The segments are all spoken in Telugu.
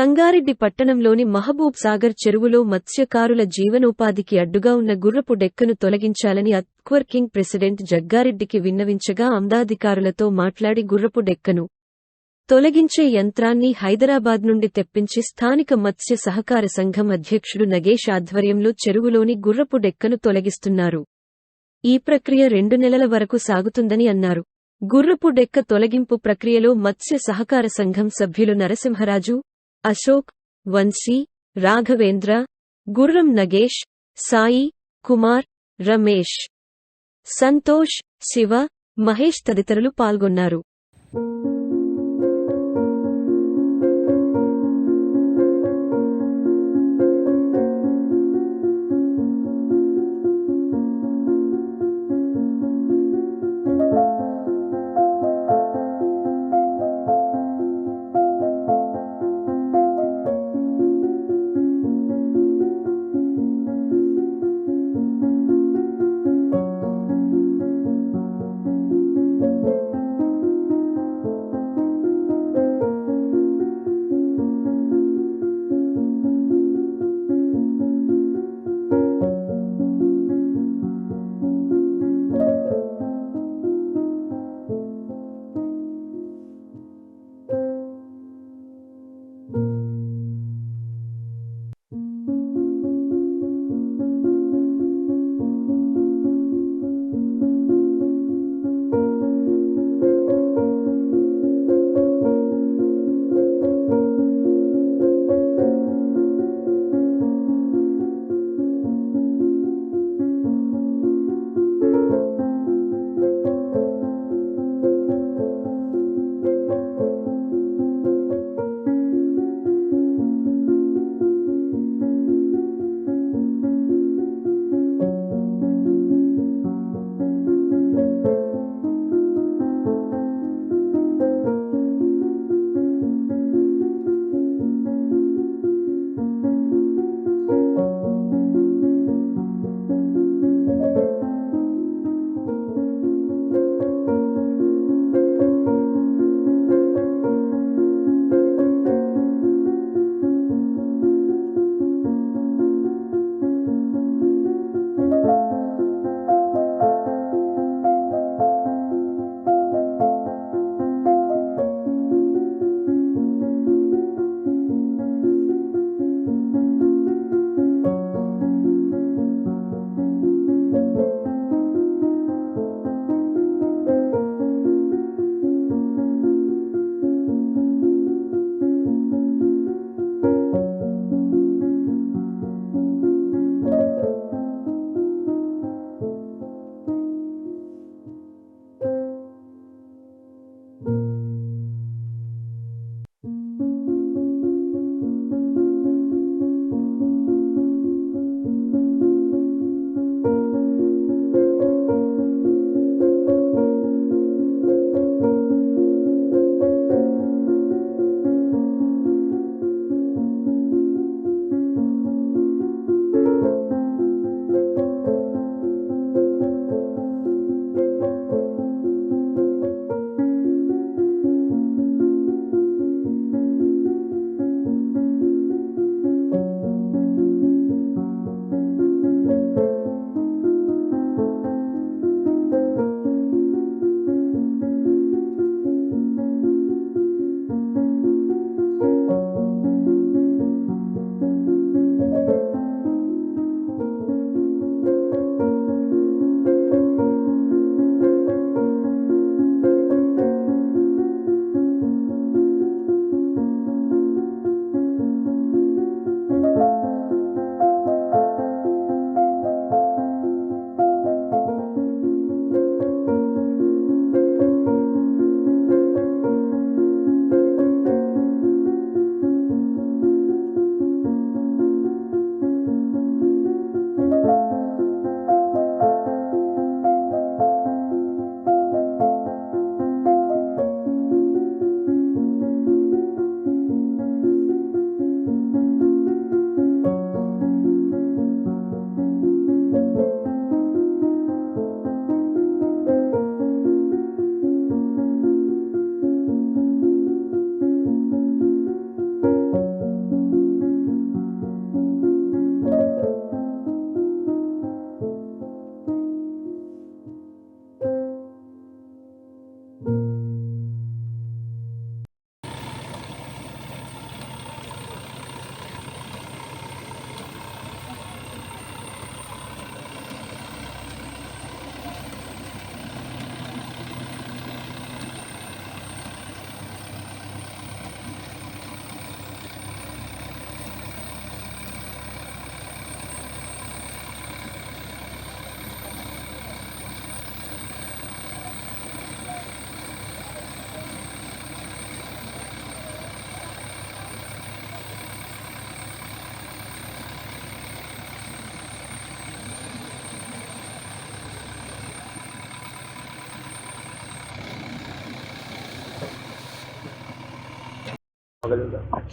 సంగారెడ్డి పట్టణంలోని మహబూబ్ సాగర్ చెరువులో మత్స్యకారుల జీవనోపాధికి అడ్డుగా ఉన్న గుర్రపు డెక్కను తొలగించాలని అక్వర్కింగ్ ప్రెసిడెంట్ జగ్గారెడ్డికి విన్నవించగా అందాధికారులతో మాట్లాడి గుర్రపు డెక్కను తొలగించే యంత్రాన్ని హైదరాబాద్ నుండి తెప్పించి స్థానిక మత్స్య సహకార సంఘం అధ్యక్షుడు నగేష్ ఆధ్వర్యంలో చెరువులోని గుర్రపు డెక్కను తొలగిస్తున్నారు. ఈ ప్రక్రియ రెండు నెలల వరకు సాగుతుందని అన్నారు. గుర్రపు డెక్క తొలగింపు ప్రక్రియలో మత్స్య సహకార సంఘం సభ్యులు నరసింహరాజు అశోక్ వంశీ రాఘవేంద్ర గుర్రం నగేష్ సాయి కుమార్ రమేష్. సంతోష్ శివ మహేష్ తదితరులు పాల్గొన్నారు.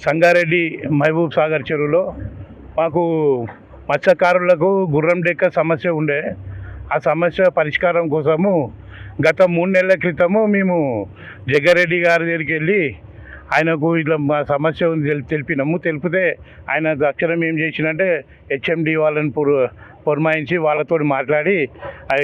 సంగారెడ్డి మహబూబ్ సాగర్ చెరువులో మాకు మత్స్యకారులకు గుర్రం డెక్క సమస్య ఉండే. ఆ సమస్య పరిష్కారం కోసము గత మూడు నెలల క్రితము మేము జగ్గారెడ్డి గారి దగ్గరికి వెళ్ళి ఆయనకు ఇట్లా మా సమస్య ఉంది తెలిపినాము. తెలిపితే ఆయన అక్షరం ఏం చేసినంటే హెచ్ఎండి వాళ్ళని పుర పురమాయించి వాళ్ళతో మాట్లాడి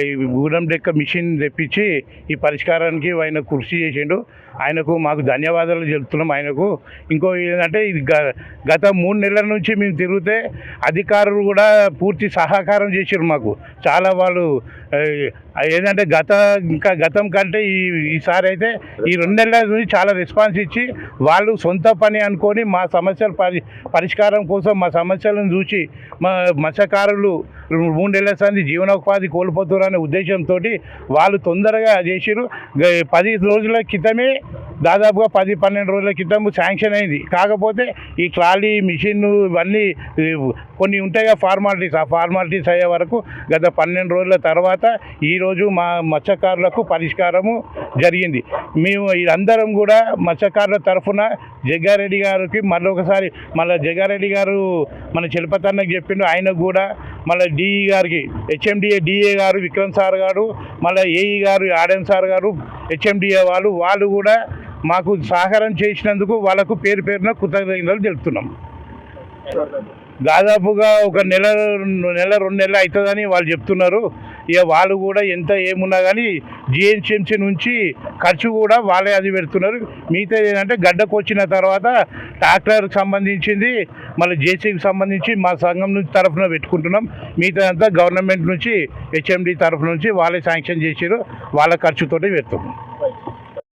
ఈ గూడెం డెక్క మిషన్ తెప్పించి ఈ పరిష్కారానికి ఆయన కృషి చేసిండు. ఆయనకు మాకు ధన్యవాదాలు చెబుతున్నాం ఆయనకు. ఇంకో ఏంటంటే ఇది గ- గత మూడు నెలల నుంచి మేము తిరిగితే అధికారులు కూడా పూర్తి సహకారం చేసారు మాకు. చాలా వాళ్ళు ఏంటంటే గత ఇంకా గతం కంటే ఈ ఈసారి అయితే ఈ రెండు నెలల నుంచి చాలా రెస్పాన్స్ ఇచ్చి వాళ్ళు సొంత పని అనుకొని మా సమస్యల పరి పరిష్కారం కోసం మా సమస్యలను చూసి మా మత్స్యకారులు మూడు నెలల సంది జీవనోపాధి కోల్పోతున్నారనే ఉద్దేశంతో వాళ్ళు తొందరగా చేసిరు పది రోజుల క్రితమే దాదాపుగా పది పన్నెండు రోజుల క్రితం శాంక్షన్ అయింది. కాకపోతే ఈ ట్రాలీ మిషన్ ఇవన్నీ కొన్ని ఉంటాయి ఫార్మాలిటీస్. ఆ ఫార్మాలిటీస్ అయ్యే వరకు గత పన్నెండు రోజుల తర్వాత ఈరోజు మా మత్స్యకారులకు పరిష్కారము జరిగింది. మేము అందరం కూడా మత్స్యకారుల తరఫున జగ్గారెడ్డి గారికి మరొకసారి మళ్ళీ జగ్గారెడ్డి గారు మన చిలపతన్నకు చెప్పిండు. ఆయనకు కూడా మళ్ళీ డిఈ గారికి హెచ్ఎండిఏ డిఏ గారు విక్రమ్ సార్ గారు మళ్ళీ ఏఈ గారు ఆర్ఎం సార్ గారు హెచ్ఎండిఏ వాళ్ళు వాళ్ళు కూడా మాకు సహకారం చేసినందుకు వాళ్ళకు పేరు పేరున కృతజ్ఞతలు తెలుపుతున్నాం. దాదాపుగా ఒక నెల నెల రెండు నెలలు అవుతుందని వాళ్ళు చెప్తున్నారు. ఇక వాళ్ళు కూడా ఎంత ఏమున్నా కానీ జిహెచ్ఎంసీ నుంచి ఖర్చు కూడా వాళ్ళే అది పెడుతున్నారు. మిగతా ఏంటంటే గడ్డకు వచ్చిన తర్వాత ట్రాక్టర్కి సంబంధించింది మళ్ళీ జేసీకి సంబంధించి మా సంఘం నుంచి తరఫున పెట్టుకుంటున్నాం. మిగతా అంతా గవర్నమెంట్ నుంచి హెచ్ఎండి తరఫు నుంచి వాళ్ళే శాంక్షన్ చేసారు వాళ్ళ ఖర్చుతోటి పెడుతున్నాం